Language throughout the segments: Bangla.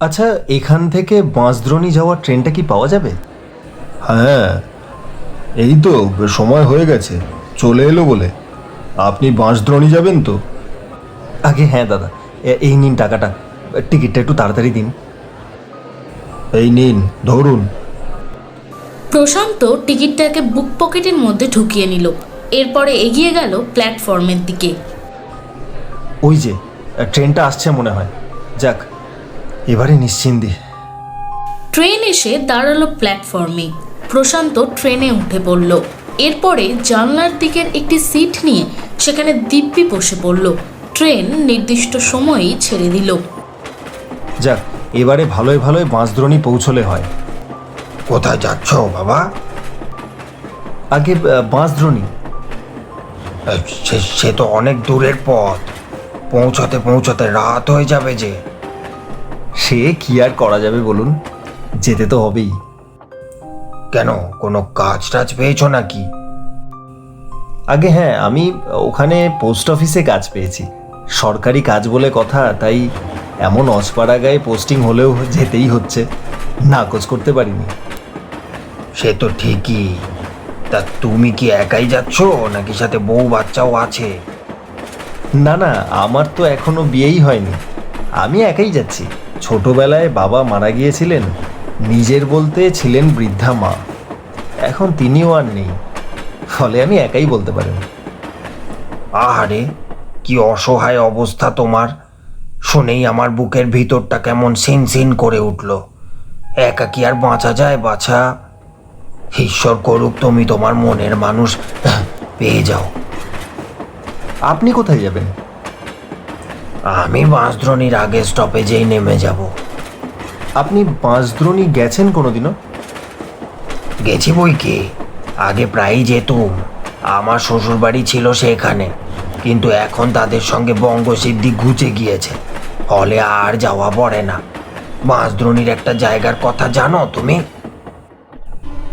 আচ্ছা এখান থেকে বাঁশদ্রোণী যাওয়ার ট্রেনটা কি পাওয়া যাবে? হ্যাঁ এই তো সময় হয়ে গেছে চলে এলো বলে। আপনি বাঁশদ্রোণী যাবেন তো? আগে হ্যাঁ দাদা এই নিন টাকাটা টিকিটটা একটু তাড়াতাড়ি দিন। এই নিন ধরুন। প্রশান্ত টিকিটটাকে বুক পকেটের মধ্যে ঢুকিয়ে নিল এরপরে এগিয়ে গেল প্ল্যাটফর্মের দিকে। ওই যে ট্রেনটা আসছে মনে হয়। যাক এবারে নিশ্চিন্দি ট্রেন এসে দাঁড়াল প্ল্যাটফর্মে। প্রশান্ত ট্রেনে উঠে পড়ল। এরপরে জানলার দিকের একটি সিট নিয়ে সেখানে দিব্যি বসে পড়ল। ট্রেন নির্দিষ্ট সময়েই ছেড়ে দিল। যাক এবারে ভালোই ভালোই বাঁশদ্রোণী পৌঁছলে হয়। কোথায় যাচ্ছ বাবা? আগে বাঁশদ্রোণী। সে সে তো অনেক দূরের পথ। পৌঁছতে পৌঁছতে রাত হয়ে যাবে যে। সে কি আর করা যাবে বলুন? যেতে তো হবেই। কেন? কোনো কাজ টাজ পেয়েছ নাকি? আগে হ্যাঁ আমি ওখানে পোস্ট অফিসে কাজ পেয়েছি। সরকারি কাজ বলে কথা, তাই এমন অজপাড়া গায়ে পোস্টিং হলেও যেতেই হচ্ছে। নাকচ করতে পারিনি। সে তো ঠিকই। তা তুমি কি একাই যাচ্ছ, নাকি সাথে বউ বাচ্চাও আছে? না না, আমার তো এখনও বিয়েই হয়নি। আমি একাই যাচ্ছি। ছোটবেলায় বাবা মারা গিয়েছিলেন নিজের বলতে ছিলেন বৃদ্ধা মা। এখন তিনিও আর নেই ফলে আমি একাই বলতে পারেন আহারে কি অসহায় অবস্থা তোমার। শুনেই আমার বুকের ভিতরটা কেমন সিন সিন করে উঠল। একা কি আর বাঁচা যায় বাছা? ঈশ্বর করুক তুমি তোমার মনের মানুষ পেয়ে যাও। আপনি কোথায় যাবেন? আমি বাঁশদ্রণীর আগে স্টপেজেই নেমে যাব। আপনি বাঁশদ্রোণী গেছেন কোনোদিনও? গেছি বই কি? আগে প্রায়ই যেতুম। আমার শ্বশুরবাড়ি ছিল সেখানে কিন্তু এখন তাদের সঙ্গে বঙ্গসিদ্ধি ঘুচে গিয়েছে। ফলে আর যাওয়া পড়ে না। বাঁশদ্রণীর একটা জায়গার কথা জানো তুমি?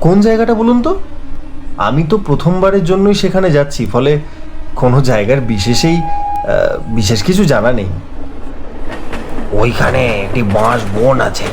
কোন জায়গাটা বলুন তো? আমি তো প্রথমবারের জন্যই সেখানে যাচ্ছি ফলে কোনো জায়গার বিশেষেই বিশেষ কিছু জানা নেই। ওইখানে একটি বাঁশ বন আছে।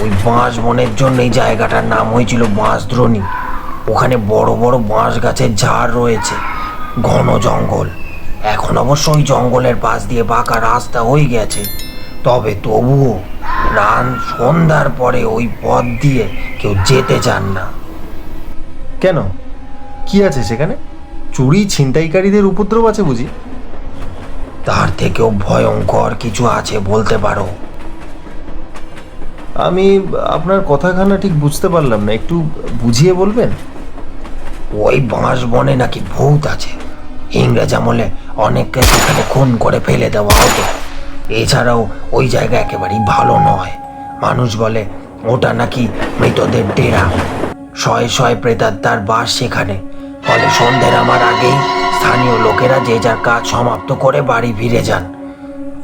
ওই বাঁশ বনের জন্য এই জায়গাটার নাম হয়েছিল বাঁশদ্রণী। ওখানে বড় বড় বাঁশ গাছের ঝাড় রয়েছে। ঘন জঙ্গল। এখন অবশ্য ওই জঙ্গলের পাশ দিয়ে বাঁকা রাস্তা হয়ে গেছে। তবে তবুও রান সন্ধ্যার পরে ওই পথ দিয়ে কেউ যেতে চান না। কেন? কি আছে সেখানে? চুরি ছিনতাইকারীদের উপদ্রব আছে বুঝি? তার থেকেও ভয়ঙ্কর কিছু আছে বলতে পারো। আমি আপনার কথাখানা ঠিক বুঝতে পারলাম না একটু বুঝিয়ে বলবেন? ওই বাঁশ বনে নাকি ভূত আছে। ইংরেজ আমলে অনেককে সেখানে খুন করে ফেলে দেওয়া হতো। এছাড়াও ওই জায়গা একেবারেই ভালো নয়। মানুষ বলে ওটা নাকি মৃতদের ডেরা। শয়ে শয়ে প্রেতাত্মার বাস সেখানে। ফলে সন্ধ্যের আমার আগেই স্থানীয় লোকেরা যে যার কাজ সমাপ্ত করে বাড়ি ফিরে যান।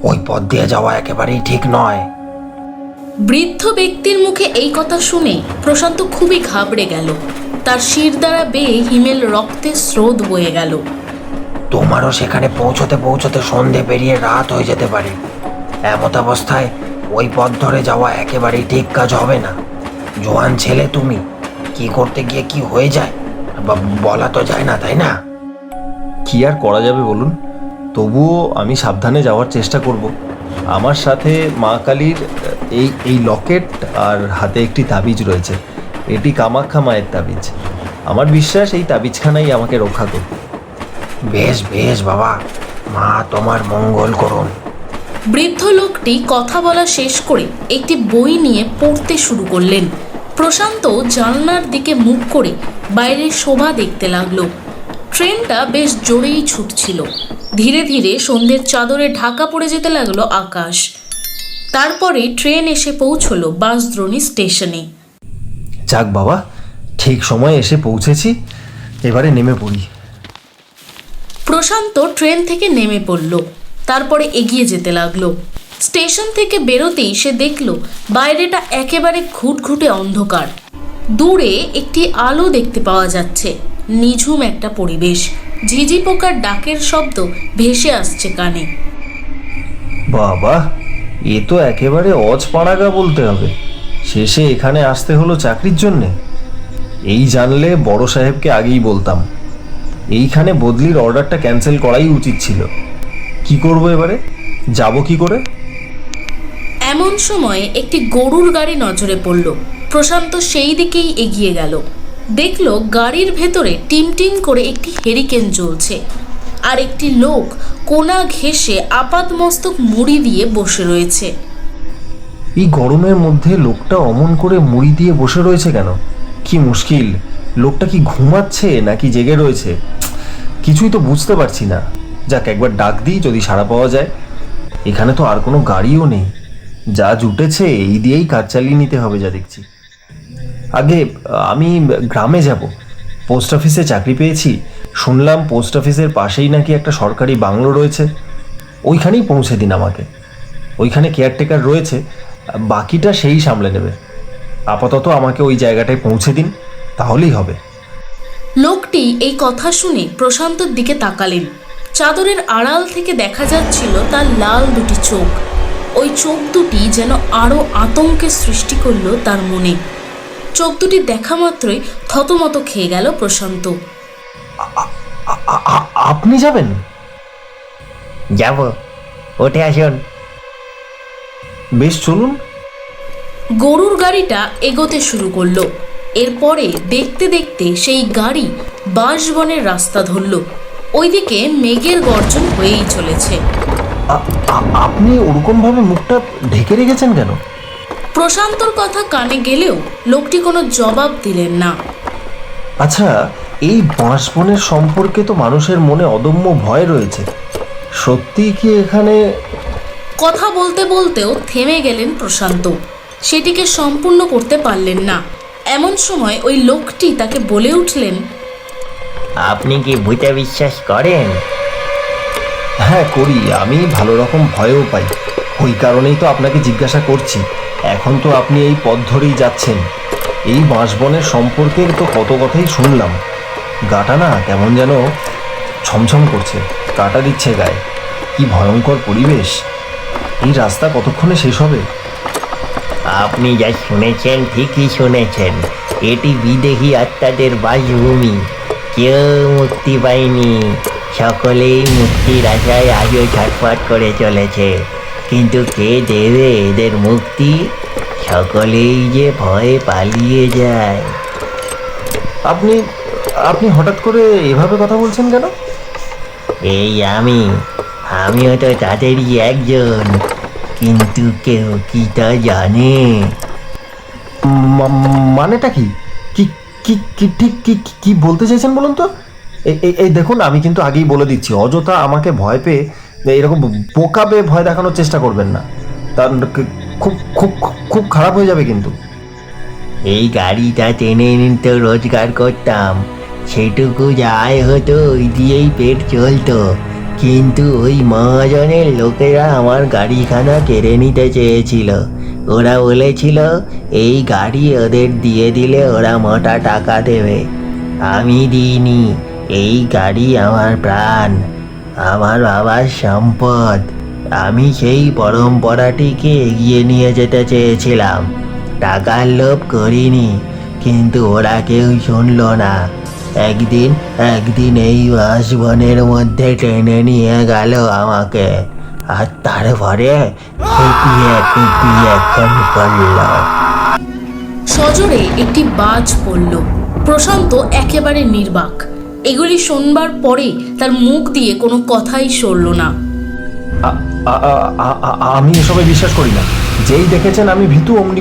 ওই পথ দিয়ে যাওয়া একেবারেই ঠিক নয়। বৃদ্ধ ব্যক্তির মুখে এই কথা শুনে প্রশান্ত খুবই ঘাবড়ে গেল। তার শির দ্বারা বেয়ে হিমেল রক্তের স্রোত বয়ে গেল। তোমারও সেখানে পৌঁছতে পৌঁছতে সন্ধে পেরিয়ে রাত হয়ে যেতে পারে। এমত অবস্থায় ওই পথ ধরে যাওয়া একেবারেই ঠিক কাজ হবে না। জোয়ান ছেলে তুমি কি করতে গিয়ে কি হয়ে যায়? বলা তো যায় না তাই না? কি আর করা যাবে বলুন? তবুও আমি সাবধানে যাওয়ার চেষ্টা করব। আমার সাথে মা কালীর এই এই লকেট আর হাতে একটি তাবিজ রয়েছে। এটি কামাখ্যা মায়ের তাবিজ। আমার বিশ্বাস এই তাবিজখানাই আমাকে রক্ষা করবে। বেশ বেশ বাবা। মা তোমার মঙ্গল করুন। বৃদ্ধ লোকটি কথা বলা শেষ করে একটি বই নিয়ে পড়তে শুরু করলেন। প্রশান্ত জানলার দিকে মুখ করে বাইরের শোভা দেখতে লাগল। ট্রেনটা বেশ জোরেই ছুটছিল। ধীরে ধীরে সন্ধ্যের চাদরে ঢাকা পড়ে যেতে লাগল আকাশ। তারপরে ট্রেন এসে পৌঁছলো বাসদ্রোণী স্টেশনে। যাক বাবা ঠিক সময়ে এসে পৌঁছেছি এবারে নেমে পড়ি। প্রশান্ত ট্রেন থেকে নেমে পড়ল তারপরে এগিয়ে যেতে লাগল। স্টেশন থেকে বেরোতেই সে দেখল বাইরেটা একেবারে ঘুটঘুটে অন্ধকার। দূরে একটি আলো দেখতে পাওয়া যাচ্ছে। নিঝুম একটা পরিবেশ। ঝিঝি পোকার ডাকের শব্দ ভেসে আসছে কানে। বাবা, এ তো একেবারে অজপাড়াগা বলতে হবে। শেষে এখানে আসতে হলো চাকরির জন্যে। এই জানলে বড় সাহেবকে আগেই বলতাম। এইখানে বদলির অর্ডারটা ক্যান্সেল করাই উচিত ছিল। কি করব এবারে? যাব কি করে? এমন সময় একটি গরুর গাড়ি নজরে পড়ল। প্রশান্ত সেই দিকেই এগিয়ে গেল। দেখল গাড়ির ভেতরে টিমটিম করে একটি হেরিকেন জ্বলছে আর একটি লোক কোনা ঘেঁষে আপাতমস্তক মুড়ি দিয়ে বসে রয়েছে। এই গরমের মধ্যে লোকটা অমন করে মুড়ি দিয়ে বসে রয়েছে কেন? কি মুশকিল। লোকটা কি ঘুমাচ্ছে নাকি জেগে রয়েছে? কিছুই তো বুঝতে পারছি না। যাক, একবার ডাক দিই যদি সাড়া পাওয়া যায়। এখানে তো আর কোনো গাড়িও নেই। যা জুটেছে, এই দিয়েই কাজ চালিয়ে নিতে হবে যা দেখছি। আগে, আমি গ্রামে যাব। পোস্ট অফিসে চাকরি পেয়েছি। শুনলাম পোস্ট অফিসের পাশেই নাকি একটা সরকারি বাংলো রয়েছে। ওইখানেই পৌঁছে দিন আমাকে। ওইখানে কেয়ারটেকার রয়েছে। বাকিটা সেই সামলে নেবে। আপাতত আমাকে ওই জায়গাটায় পৌঁছে দিন, তাহলেই হবে। লোকটি এই কথা শুনে প্রশান্তর দিকে তাকালেন। চাদরের আড়াল থেকে দেখা যাচ্ছিল তার লাল দুটি চোখ। ওই চোখ দুটি যেন আরও আতঙ্কের সৃষ্টি করল তার মনে। চোখ দুটি দেখা মাত্রই থতমত খেয়ে গেল প্রশান্ত। আপনি যাবেন? যাব। উঠে আসুন। বেশ চলুন। গরুর গাড়িটা এগোতে শুরু করল। এরপরে দেখতে দেখতে সেই গাড়ি বাঁশবনের রাস্তা ধরল। ওইদিকে মেঘের গর্জন হয়েই চলেছে। আপনি ওরকমভাবে মুখটা ঢেকে রেখেছেন কেন? প্রশান্তর কথা কানে গেলেও লোকটি কোনো জবাব দিলেন না। আচ্ছা এই বাঁশবনের সম্পর্কে তো মানুষের মনে অদম্য ভয় রয়েছে। সত্যিই কি এখানে কথা বলতে বলতেও থেমে গেলেন প্রশান্ত। সেটিকে সম্পূর্ণ করতে পারলেন না। এমন সময় ওই লোকটি তাকে বলে উঠলেন আপনি কি ভূতে বিশ্বাস করেন? হ্যাঁ করি। আমি ভালো রকম ভয়ও পাই। ওই কারণেই তো আপনাকে জিজ্ঞাসা করছি। এখন তো আপনি এই পথ ধরেই যাচ্ছেন। এই বাঁশবনের সম্পর্কে তো কত কথাই শুনলাম। গাটা না কেমন যেন ছমছম করছে। কাটা দিচ্ছে গায়ে। কি ভয়ঙ্কর পরিবেশ। এই রাস্তা কতক্ষণে শেষ হবে? আপনি যা শুনেছেন, ঠিকই শুনেছেন। এটি বিদেহী আত্মাদের বাসভূমি। কেউ মুক্তি পায়নি। সকলেই মুক্তির আশায় আজও ছটফট করে চলেছে। কিন্তু কে দেবে এদের মুক্তি? সকলেই যে ভয়ে পালিয়ে যায়। আপনি আপনি হঠাৎ করে এভাবে কথা বলছেন কেন? এই আমি আমিও তো তাদেরই একজন কিন্তু কেউ কি তা জানে? মানেটা কি কি কি ঠিক কি কি- কি বলতে চাইছেন বলুন তো? এই- দেখুন, আমি কিন্তু আগেই বলে দিচ্ছি, অযথা আমাকে ভয় পেয়ে এরকম বোকা পেয়ে ভয় দেখানোর চেষ্টা করবেন না। তার খুব, খুব- খুব খারাপ হয়ে যাবে কিন্তু। এই গাড়িটা টেনে নিতে রোজগার করতাম, সেটুকু যাই হতো, ওই দিয়েই পেট চলতো। কিন্তু ওই মহাজনের লোকেরা আমার গাড়িখানা কেড়ে নিতে চেয়েছিল। ওরা বলেছিল, এই গাড়ি ওদের দিয়ে দিলে ওরা মোটা টাকা দেবে। আমি দিইনি। এই গাড়ি আমার প্রাণ, আমার বাবার সম্পদ। আমি সেই পরম্পরাটিকে এগিয়ে নিয়ে যেতে চেয়েছিলাম। টাকার লোভ করিনি, কিন্তু ওরা কেউ শুনলো না। একদিন একদিন এই বাসবনের মধ্যে টেনে নিয়ে গেল আমাকে। আর তারপরে কুপিয়ে কুপিয়ে একটি বাজ পড়ল। প্রশান্ত একেবারে নির্বাক। এগুলি শোনবার পরে তার মুখ দিয়ে কোনো কথাই সরল না। আমি এসবে বিশ্বাস করি না। যেই দেখেছেন আমি ভীতু অমনি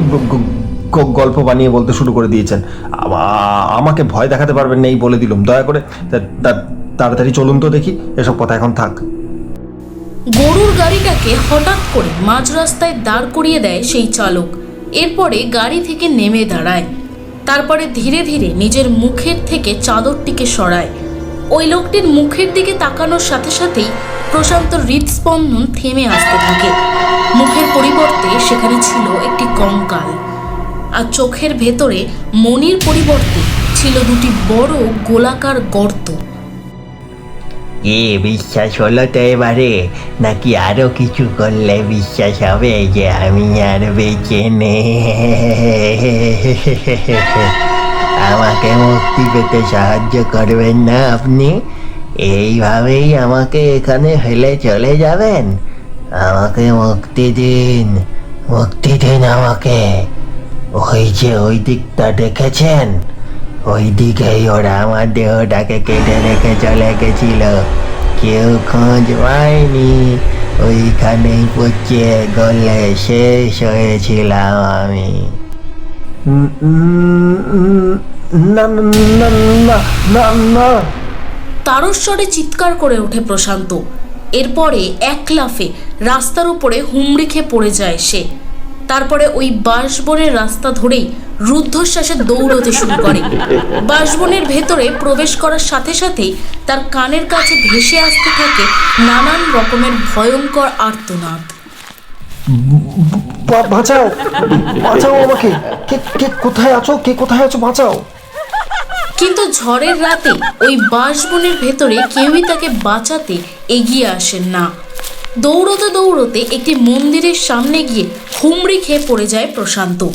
গল্প বানিয়ে বলতে শুরু করে দিয়েছেন। আমা- আমাকে ভয় দেখাতে পারবেন না এই বলে দিলাম। দয়া করে তাড়াতাড়ি চলুন তো দেখি এসব কথা এখন থাক। গরুর গাড়িটাকে হঠাৎ করে মাঝ রাস্তায় দাঁড় করিয়ে দেয় সেই চালক। এরপরে গাড়ি থেকে নেমে দাঁড়ায়। তারপরে ধীরে ধীরে নিজের মুখের থেকে চাদরটিকে সরায়। ওই লোকটির মুখের দিকে তাকানোর সাথে সাথেই প্রশান্ত হৃদস্পন্দন থেমে আসতে থাকে। মুখের পরিবর্তে সেখানে ছিল একটি কঙ্কাল। আর চোখের ভেতরে মনির পরিবর্তে ছিল দুটি বড় গোলাকার গর্ত। এ বিশ্বাস হলো তো এবারে। নাকি আরও কিছু করলে বিশ্বাস হবে যে আমি আর বেঁচে নেই? আমাকে মুক্তি পেতে সাহায্য করবেন না আপনি? এইভাবেই আমাকে এখানে ফেলে চলে যাবেন। আমাকে মুক্তি দিন মুক্তি দিন আমাকে। ওই যে ওই দিকটা দেখেছেন? ওই দিকেই ওরা আমার দেহটাকে কেটে রেখে চলে গেছিল। কেউ খোঁজ পায়নি। ওইখানেই পচে গলে শেষ হয়েছিলাম আমি। না না না তারস্বরে চিৎকার করে ওঠে প্রশান্ত। এরপরে এক লাফে রাস্তার উপরে হুমড়ি খেয়ে পড়ে যায় সে। তারপরে ওই বাঁশবনের রাস্তা ধরেই রুদ্ধশ্বাসে দৌড়তে শুরু করে। বাঁশবনের ভেতরে প্রবেশ করার সাথে সাথেই তার কানের কাছে ভেসে আসতে থাকে নানান রকমের ভয়ঙ্কর আর্তনাদ। বাঁচাও বাঁচাও আমাকে। কে কে কোথায় আছো? কে কোথায় আছো? বাঁচাও। কিন্তু ঝড়ের রাতে ওই বাঁশবনের ভেতরে কেউই তাকে বাঁচাতে এগিয়ে আসেন না। দৌড়তে দৌড়তে একটি মন্দিরের সামনে গিয়ে হুমড়ি খেয়ে পড়ে যায় প্রশান্ত।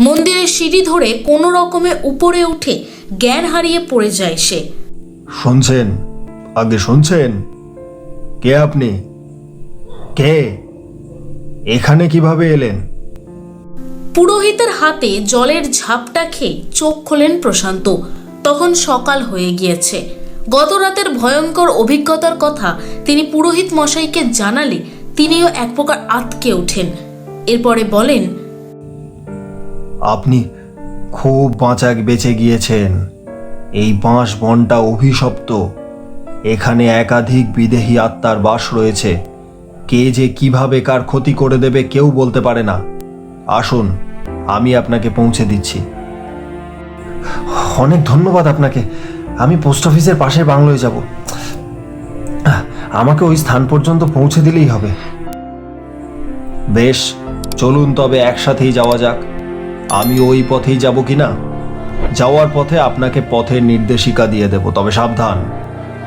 মন্দিরের সিঁড়ি ধরে কোনো রকমে উপরে উঠে জ্ঞান হারিয়ে পড়ে যায় সে। শুনছেন? আগে শুনছেন? কে আপনি? কে? এখানে কীভাবে এলেন? পুরোহিতের হাতে জলের ঝাপটা খেয়ে চোখ খোলেন প্রশান্ত। তখন সকাল হয়ে গিয়েছে। গত রাতের ভয়ঙ্কর অভিজ্ঞতার কথা তিনি পুরোহিত মশাইকে জানালে তিনিও এক প্রকার আতকে ওঠেন। এরপরে বলেন, আপনি খুব বাঁচাক বেঁচে গিয়েছেন। এই বাঁশ বনটা অভিশপ্ত। এখানে একাধিক বিদেহী আত্মার বাস রয়েছে। কে যে কীভাবে কার ক্ষতি করে দেবে কেউ বলতে পারে না। আসুন, আমি আপনাকে পৌঁছে দিচ্ছি। অনেক ধন্যবাদ আপনাকে। আমি পোস্ট অফিসের পাশের বাংলোয় যাব। আমাকে ওই স্থান পর্যন্ত পৌঁছে দিলেই হবে। বেশ, চলুন তবে একসাথেই যাওয়া যাক। আমি ওই পথেই যাব কি না যাওয়ার পথে আপনাকে পথের নির্দেশিকা দিয়ে দেব, তবে সাবধান।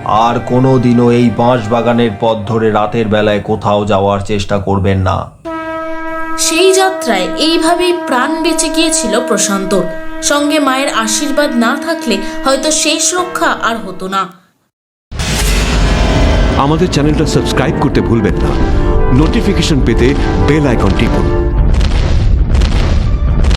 আর কোনো দিনও এই বাঁশ বাগানের পথ ধরে রাতের বেলায় কোথাও যাওয়ার চেষ্টা করবেন না। সেই যাত্রায় এইভাবেই প্রাণ বেঁচে গিয়েছিল প্রশান্তর সঙ্গে মায়ের আশীর্বাদ না থাকলে হয়তো শেষ রক্ষা আর হতো না। আমাদের চ্যানেলটা সাবস্ক্রাইব করতে ভুলবেন না। নোটিফিকেশন পেতে বেল আইকন টিপুন।